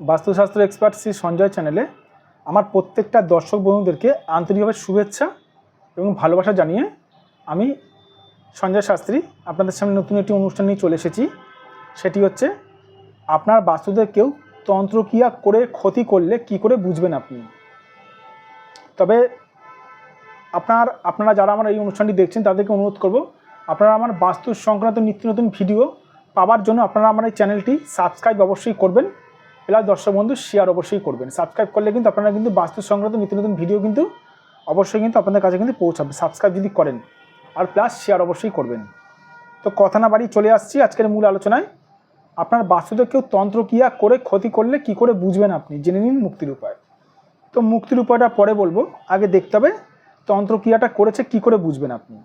বাস্তুশাস্ত্র এক্সপার্ট শ্রী সঞ্জয় চ্যানেলে আমার প্রত্যেকটা দর্শক বন্ধুদেরকে আন্তরিকভাবে শুভেচ্ছা এবং ভালোবাসা জানিয়ে আমি সঞ্জয় শাস্ত্রী আপনাদের সামনে নতুন একটি অনুষ্ঠান নিয়ে চলে এসেছি। সেটি হচ্ছে, আপনার বাস্তুতে কেউ তন্ত্রক্রিয়া করে ক্ষতি করলে কি করে বুঝবেন আপনি? তবে আপনার, আপনারা যারা আমার এই অনুষ্ঠানটি দেখছেন, তাদেরকে অনুরোধ করব, আপনারা আমার বাস্তু সংক্রান্ত নিত্য নতুন ভিডিও পাওয়ার জন্য আপনারা আমার এই চ্যানেলটি সাবস্ক্রাইব অবশ্যই করবেন। প্লাস দর্শক বন্ধু শেয়ার অবশ্যই করবেন। সাবস্ক্রাইব করলে কিন্তু আপনারা কিন্তু বাস্তু সংক্রান্ত নিত্য নতুন ভিডিও কিন্তু অবশ্যই কিন্তু আপনাদের কাছে কিন্তু পৌঁছাবে। সাবস্ক্রাইব যদি করেন, আর প্লাস শেয়ার অবশ্যই করবেন। তো কথা না বাড়ি চলে আসছি আজকের মূল আলোচনায়। আপনার বাস্তুতে কেউ তন্ত্রক্রিয়া করে, ক্ষতি করলে কি করে বুঝবেন আপনি? জেনে নিন মুক্তির উপায়। তো মুক্তির উপায়টা পরে বলব। আগে দেখতে হবে তন্ত্রক্রিয়াটা করেছে কি করে বুঝবেন আপনি?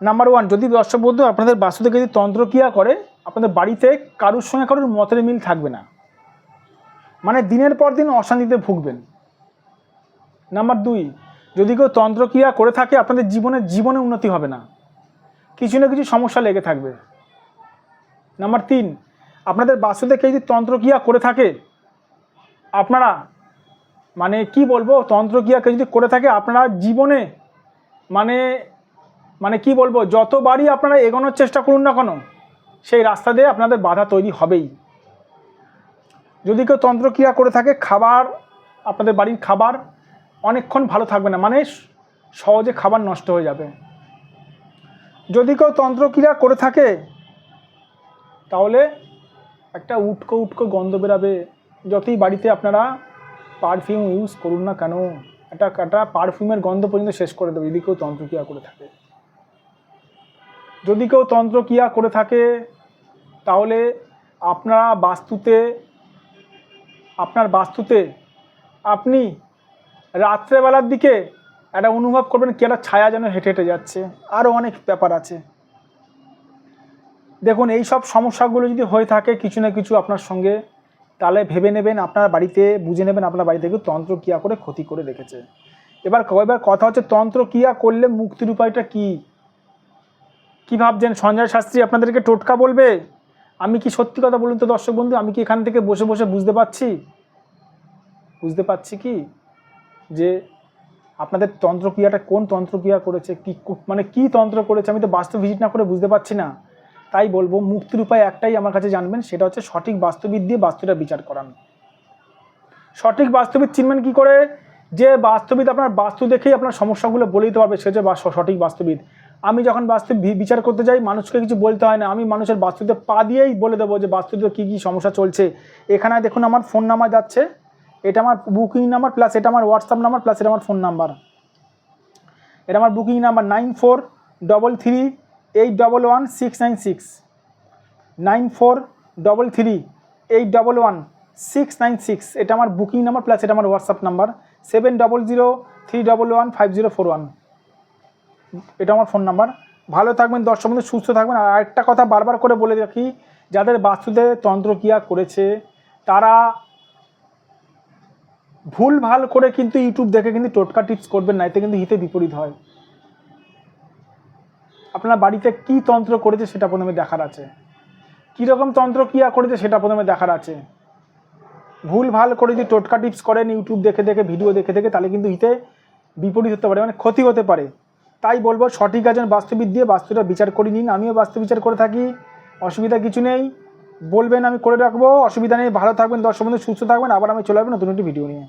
নাম্বার ওয়ান যদি দর্শক বন্ধু, আপনাদের বাস্তুতে যদি তন্ত্রক্রিয়া করে আপনাদের বাড়িতে কারুর সঙ্গে কারুর মতের মিল থাকবে না। মানে দিনের পর দিন অশান্তিতে ভুগবেন। নাম্বার দুই, যদি কেউ তন্ত্রক্রিয়া করে থাকে, আপনাদের জীবনে জীবনে উন্নতি হবে না। কিছু না কিছু সমস্যা লেগে থাকবে। নাম্বার তিন, আপনাদের বাস্তুতে কেউ যদি তন্ত্রক্রিয়া করে থাকে, আপনারা মানে কি বলব, তন্ত্রক্রিয়া কেউ যদি করে থাকে, আপনারা জীবনে মানে মানে কি বলব, যতবারই আপনারা এগোনোর চেষ্টা করুন না কেন সেই রাস্তা দিয়ে আপনাদের বাধা তৈরি হবেই। যদি কেউ তন্ত্রক্রিয়া করে থাকে, খাবার, আপনাদের বাড়ির খাবার, অনেকক্ষণ ভালো থাকবে না মানে সহজে খাবার নষ্ট হয়ে যাবে। যদি কেউ তন্ত্রক্রিয়া করে থাকে, তাহলে একটা উটকো উটকো গন্ধ বেরাবে, যতই বাড়িতে আপনারা পারফিউম ইউজ করুন না কেন, একটা একটা পারফিউমের গন্ধ পর্যন্ত শেষ করে দেবে যদি কেউ তন্ত্রক্রিয়া করে থাকে। যদি কেউ তন্ত্রক্রিয়া করে থাকে তাহলে আপনারা বাস্তুতে, আপনার বাস্তুতে আপনি রাত্রেবেলার দিকে একটা অনুভব করবেন কি একটা ছায়া যেন হেঁটে হেঁটে যাচ্ছে। আরও অনেক ব্যাপার আছে। দেখুন, এই সব সমস্যাগুলো যদি হয়ে থাকে কিছু না কিছু আপনার সঙ্গে, তাহলে ভেবে নেবেন আপনার বাড়িতে, বুঝে নেবেন আপনার বাড়িতে তন্ত্র তন্ত্রক্রিয়া করে ক্ষতি করে রেখেছে। এবার এবার কথা হচ্ছে তন্ত্রক্রিয়া করলে মুক্তির উপায়টা কী? কি ভাবছেন? সঞ্জয় শাস্ত্রী আপনাদেরকে টোটকা বলবে? আমি কি সত্যি কথা বলুন তো, দর্শক বন্ধু? আমি কি এখান থেকে বসে বসে বুঝতে পারছি? বুঝতে পারছি কি? যে আপনাদের তন্ত্রক্রিয়াটা কোন তন্ত্রক্রিয়া করেছে, কি মানে কি তন্ত্র করেছে, আমি তো বাস্তব ভিজিট না করে বুঝতে পারছি না। তাই বলব, মুক্তির উপায় একটাই আমার কাছে জানবেন, সেটা হচ্ছে সঠিক বাস্তবিদ দিয়ে বাস্তুটা বিচার করান। সঠিক বাস্তবিদ চিনবেন কি করে? যে বাস্তবিদ আপনার বাস্তু দেখেই আপনার সমস্যাগুলো বলে দিতে পারবে, সে বা- সঠিক বাস্তবিদ আমি যখন বাস্তব ভি- বিচার করতে যাই, মানুষকে কিছু বলতে হয় না। আমি মানুষের বাস্তুতে পা দিয়েই বলে দেবো যে, বাস্তুতে কী কী সমস্যা চলছে। এখানে দেখুন আমার ফোন নাম্বার যাচ্ছে। এটা আমার বুকিং নাম্বার প্লাস এটা আমার হোয়াটসঅ্যাপ নাম্বার প্লাস এটা আমার ফোন নাম্বার এটা আমার booking number nine four double three eight double one six nine six nine four double three eight double one six nine six এটা আমার বুকিং নাম্বার প্লাস এটা আমার WhatsApp number seven double zero three double one five zero four one এটা আমার phone number ভালো থাকবেন, দর্শক বন্ধু, সুস্থ থাকবেন। আর একটা কথা বারবার করে বলে রাখি, যাদের বাস্তুতে তন্ত্রক্রিয়া করেছে, তারা ভুল ভালো করে কিন্তু ইউটিউব দেখে কিন্তু টোটকা টিপস করবেন না, এতে কিন্তু হিতে বিপরীত হয়। আপনার বাড়িতে কি তন্ত্র করেছে সেটা প্রথমে দেখার আছে। কীরকম তন্ত্রক্রিয়া করেছে সেটা প্রথমে দেখার আছে। ভুল ভালো করে যদি টোটকা টিপস করেন ইউটিউব দেখে দেখে ভিডিও দেখে দেখে, তাহলে কিন্তু হিতে বিপরীত হতে পারে মানে ক্ষতি হতে পারে। তাই বলব সঠিক একজন বাস্তুবিদ দিয়ে বাস্তুটা বিচার করে নিন। আমিও বাস্তু বিচার করে থাকি, অসুবিধা কিছু নেই। বলবেন আমি করে রাখব, অসুবিধা নেই। ভালো থাকবেন, দর্শক বন্ধু, সুস্থ থাকবেন। আবার আমি চলে আসব নতুন একটি ভিডিও নিয়ে।